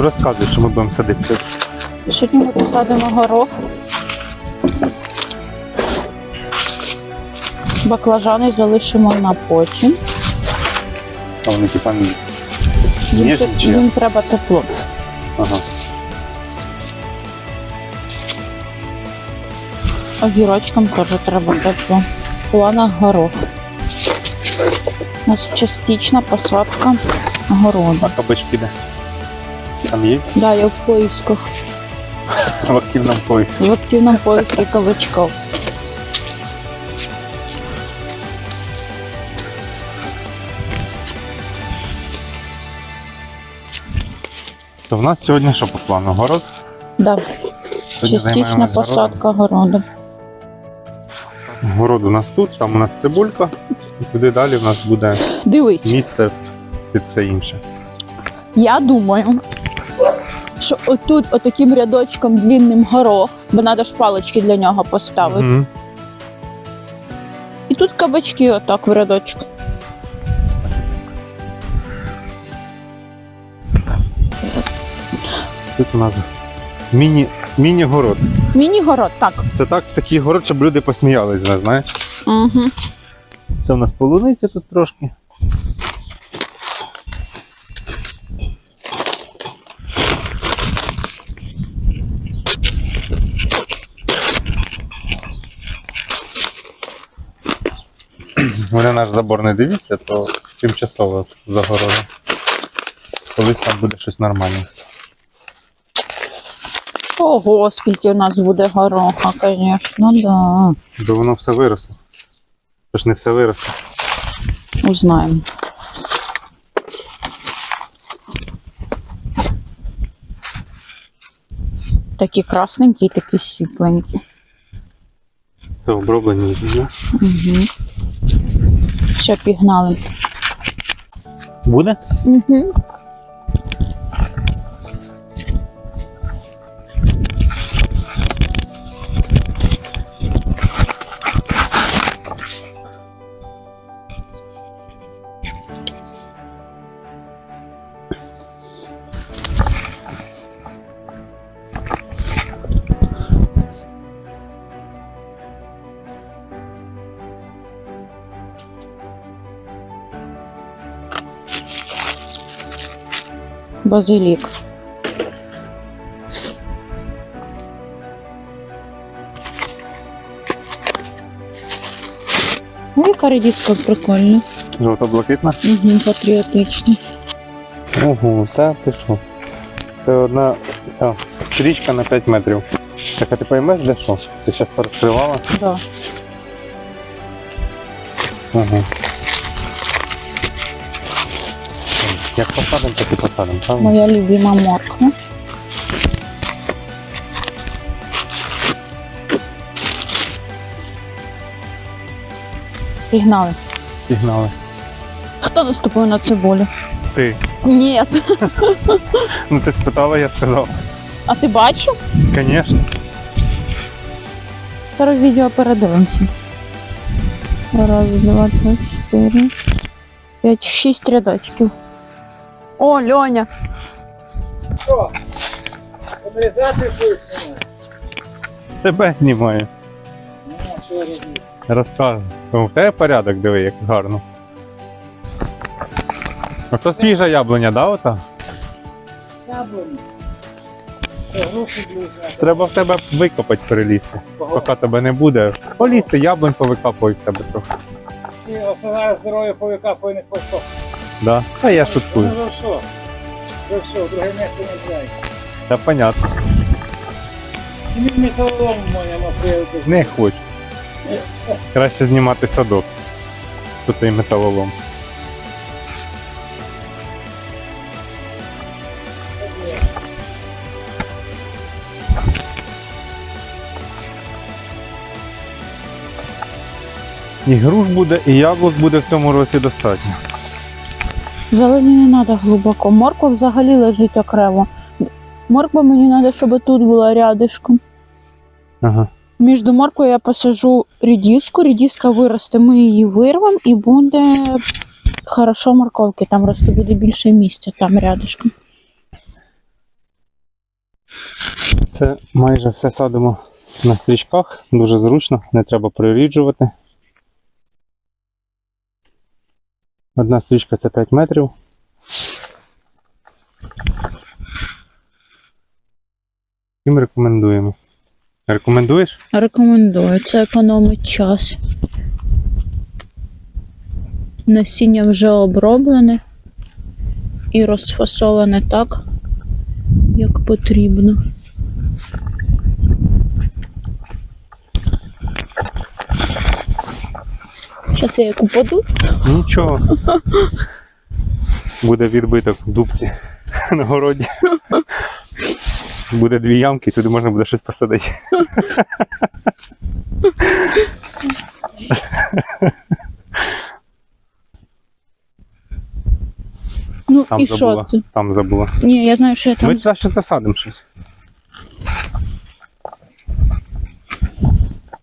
Ну розказуй, що ми будемо садити сьогодні. Сьогодні ми посадимо горох. Баклажани залишимо на потім. А вони типа ні. Їм, Ніжні чи як? їм треба тепло. Ага. Огірочкам теж треба тепло. В планах горох. У нас частична посадка городу. А кабач піде. Там є Да, я в поисках. в активному поиску. В активном поиске кабачков. То в нас сьогодні що по плану? Город? Да, Сьогодні частична займаємось посадка городу. Город у нас тут, там у нас цибулька, і туди далі в нас буде Дивись, місце під все інше. я думаю, що отут отаким рядочком длинним горох, бо треба ж палички для нього поставити. Мгм. І тут кабачки отак в рядочок. Тут у нас міні, міні-город. Міні-город, так. Це так, такий город, щоб люди посміялись, знаєш. Угу. Це у нас полуниця тут трошки. Вони наш забор не дивіться, то тимчасово загорожа. Колись там буде щось нормальне. Ого, скільки у нас буде гороха, звісно, да. Бо воно все виросло. Тож не все виросло. Узнаємо. Такі красненькі такі світленькі. Це оброблені вже. Угу. Все, пігнали. Буде? Угу. Базилік. Ой, яка редиска прикольна. Жовто-блакитна? Угу, патріотична. Ого, та що? Це одна ця стрічка на 5 метрів. Так а ти поймеш де що? Ти зараз розкривала? Да. Ага. Як посадимо, так і посадимо, правильно? Моя любима морква. Пігнали. Пігнали. Хто наступив на цибулю? Ти. Ні. Ну ти спитала, я сказав. А ти бачив? Звісно. Зараз відео передивимося. Раз, два, три, чотири, п'ять, шість рядочків. О, Льоня! Що? Обрізати будеш? Тебе знімаю. Ну, що робити? Розказуй. У тебе порядок, диви, як гарно. А то свіжа яблуня, да, ота? Яблуні. Це груші блюзна. Треба в тебе викопати перелізти. Поки тебе не буде. Полізти, яблунь повикапуй в тебе трохи. І основне здоров'я повіка повинен просто. Да? Та я шуткую. Ну за що? За що? Друге місце не знаю. Та понятно. Мені металолом моя наприклад. Не хочу. Краще знімати садок. Тут і металолом. І груш буде, і яблук буде в цьому році достатньо. Зелені не треба глибоко. Морква взагалі лежить окремо. Морква мені треба, щоб тут була рядишком. Ага. Між морквою я посажу рідіску, рідіска виросте, ми її вирвемо і буде хорошо морковки. Там росте буде більше місця, там рядишком. Це майже все садимо на стрічках, дуже зручно, не треба приріджувати. Одна стрічка це 5 метрів. Всім рекомендуємо. Рекомендуєш? Рекомендую, це економить час. Насіння вже оброблене і розфасоване так, як потрібно. Зараз я як упаду. Нічого. Буде відбиток в дубці на городі. Буде дві ямки, туди можна буде щось посадити. Ну Там і що це? Там забула. Ні, я знаю, що я Ми там. туди ще засадимо щось.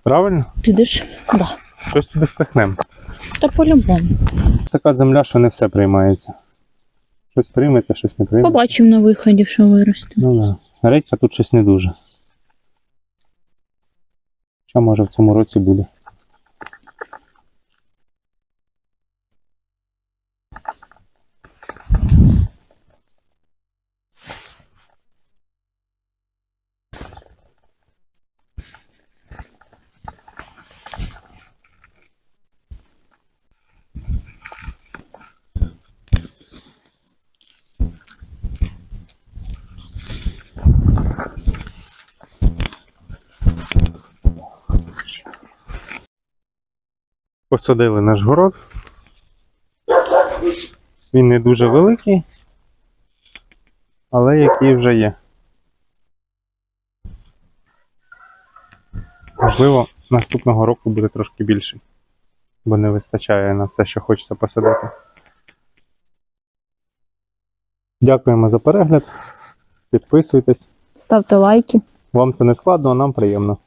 Правильно? Ти йдеш? Да. Щось туди впихнемо. Та по-любому. Така земля, що не все приймається. Щось прийметься, щось не прийметься. Побачимо на виході, що виросте. Ну да. Редька тут щось не дуже. Що може в цьому році буде? Посадили наш город. Він не дуже великий, але який вже є. Можливо, наступного року буде трошки більший, бо не вистачає на все, що хочеться посадити. Дякуємо за перегляд. Підписуйтесь. Ставте лайки. Вам це не складно, а нам приємно.